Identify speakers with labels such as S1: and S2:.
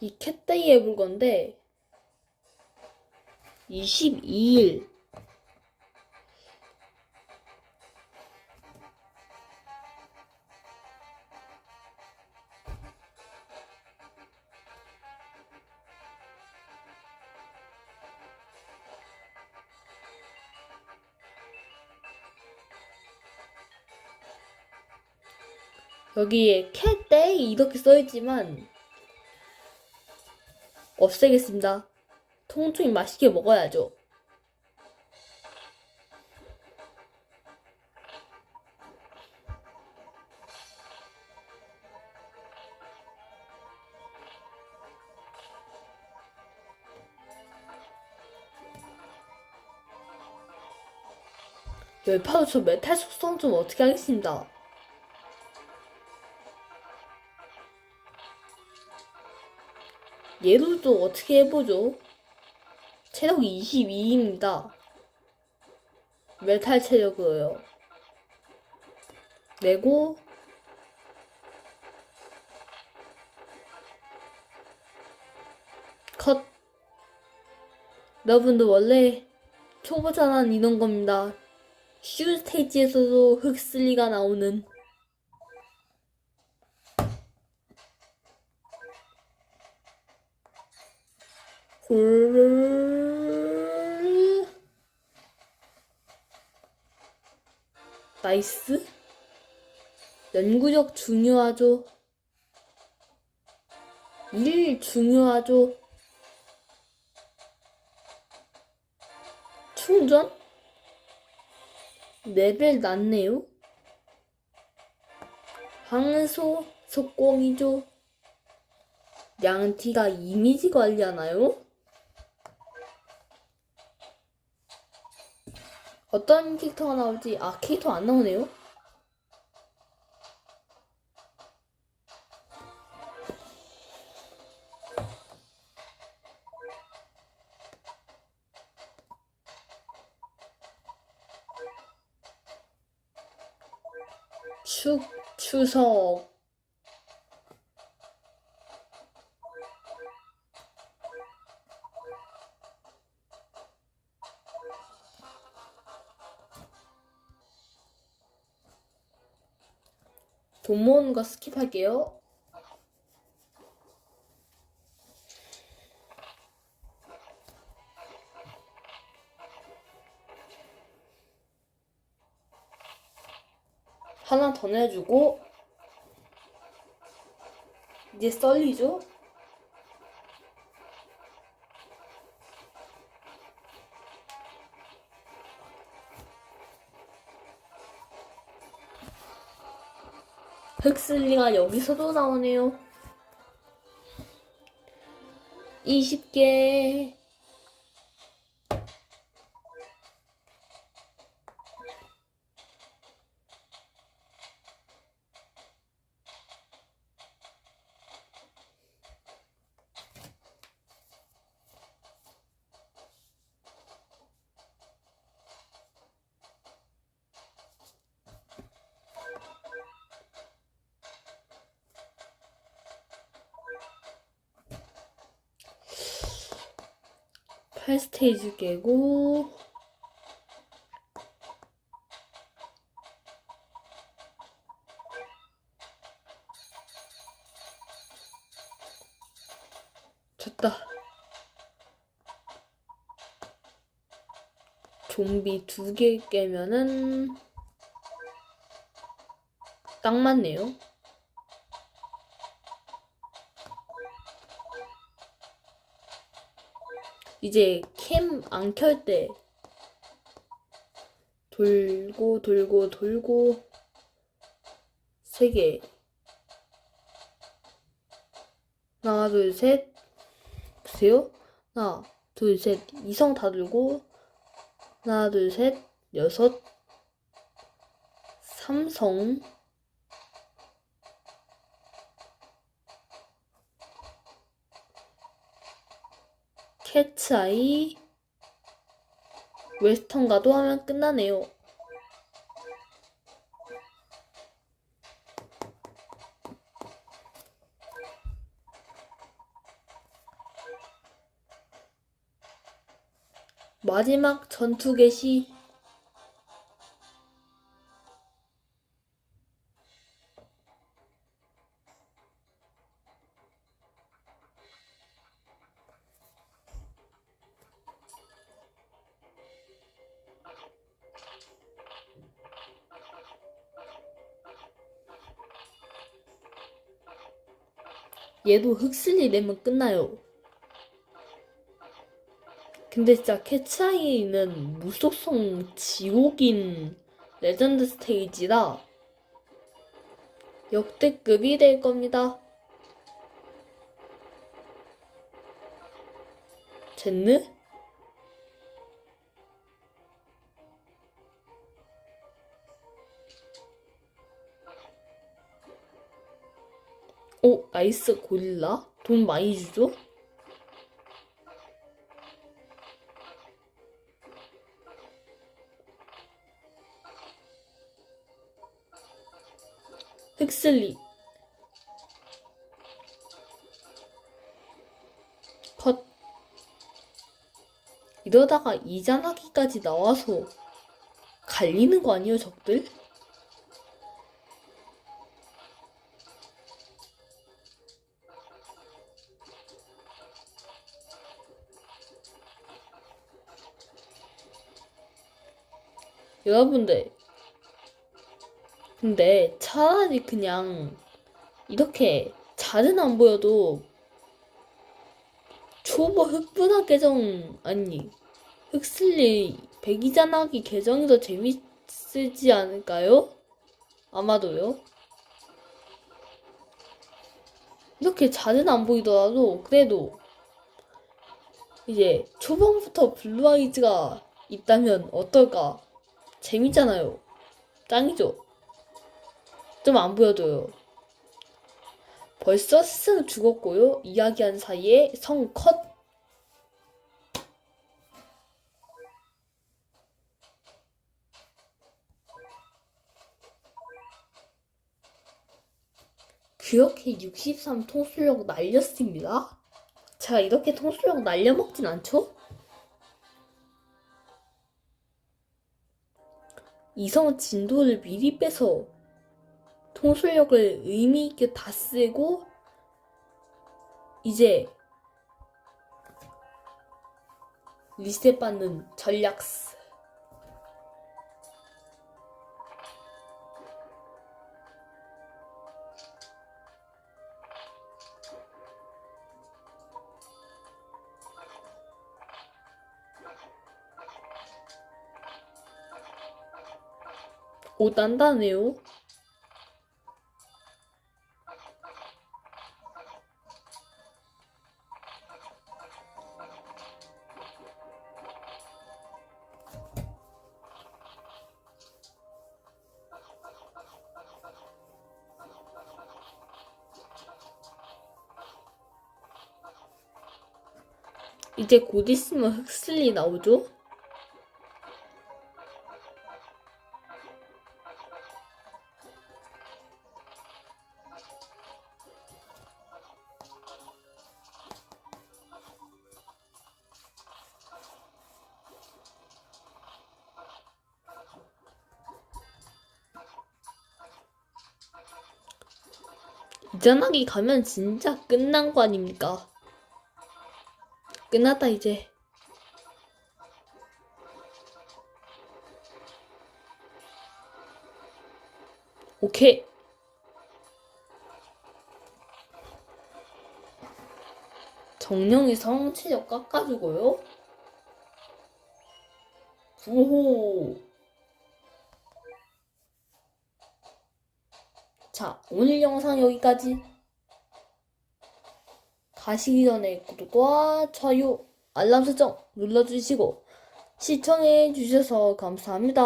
S1: 이 캣데이 해볼 건데 22일. 여기에 캣데이 이렇게 써있지만 없애겠습니다. 통통이 맛있게 먹어야죠. 열파도 저 메탈 속성 좀 어떻게 하겠습니다. 얘도 또 어떻게 해보죠? 체력이 22입니다. 메탈 체력이에요. 내고 컷. 여러분들 원래 초보자는 이런 겁니다. 쉬운 스테이지에서도 흑슬리가 나오는 홀 나이스. 연구력 중요하죠. 일 중요하죠. 충전? 레벨 낮네요. 황소 속공이죠. 양티가 이미지 관리하나요? 어떤 캐릭터가 나올지 아 캐릭터 안 나오네요. 축 추석 돈 모으는 거 스킵할게요. 하나 더 내주고 이제 썰리죠? 흑슬리가 여기서도 나오네요. 20개. 팔스테이지 깨고 졌다. 좀비 두 개 깨면은 딱 맞네요 이제 캠 안 켤 때 돌고 돌고 돌고 세 개. 하나 둘 셋. 보세요. 하나 둘 셋. 이성 다 들고 하나 둘 셋. 여섯. 삼성. 캐치아이 웨스턴가도 하면 끝나네요. 마지막 전투 개시 얘도 흑슬리 내면 끝나요. 근데 진짜 캐치아이는 무속성 지옥인 레전드 스테이지라 역대급이 될 겁니다. 젠느? 오, 나이스 고릴라? 돈 많이 주죠? 흑슬리 컷 이러다가 이잔하기까지 나와서 갈리는 거 아니에요 적들? 여러분들 근데 차라리 그냥 이렇게 잘은 안 보여도 초보 흑분화 계정 아니 흑슬리 백이잔하기 계정이 더 재밌지 않을까요? 아마도요. 이렇게 잘은 안 보이더라도 그래도 이제 초반부터 블루 아이즈가 있다면 어떨까? 재밌잖아요. 짱이죠? 좀 안 보여도요. 벌써 스승 죽었고요. 이야기한 사이에 성 컷. 그렇게 63 통수력 날렸습니다. 제가 이렇게 통수력 날려먹진 않죠? 이성 진도를 미리 빼서 통솔력을 의미 있게 다 쓰고 이제 리셋 받는 전략 스오 단단해요. 이제 곧 있으면 흑슬리 나오죠? 이전하기 가면 진짜 끝난 거 아닙니까? 끝났다 이제. 오케이. 정령이 성체력 깎아주고요. 오호. 오늘 영상 여기까지. 가시기 전에 구독과 좋아요, 알람 설정 눌러주시고 시청해 주셔서 감사합니다.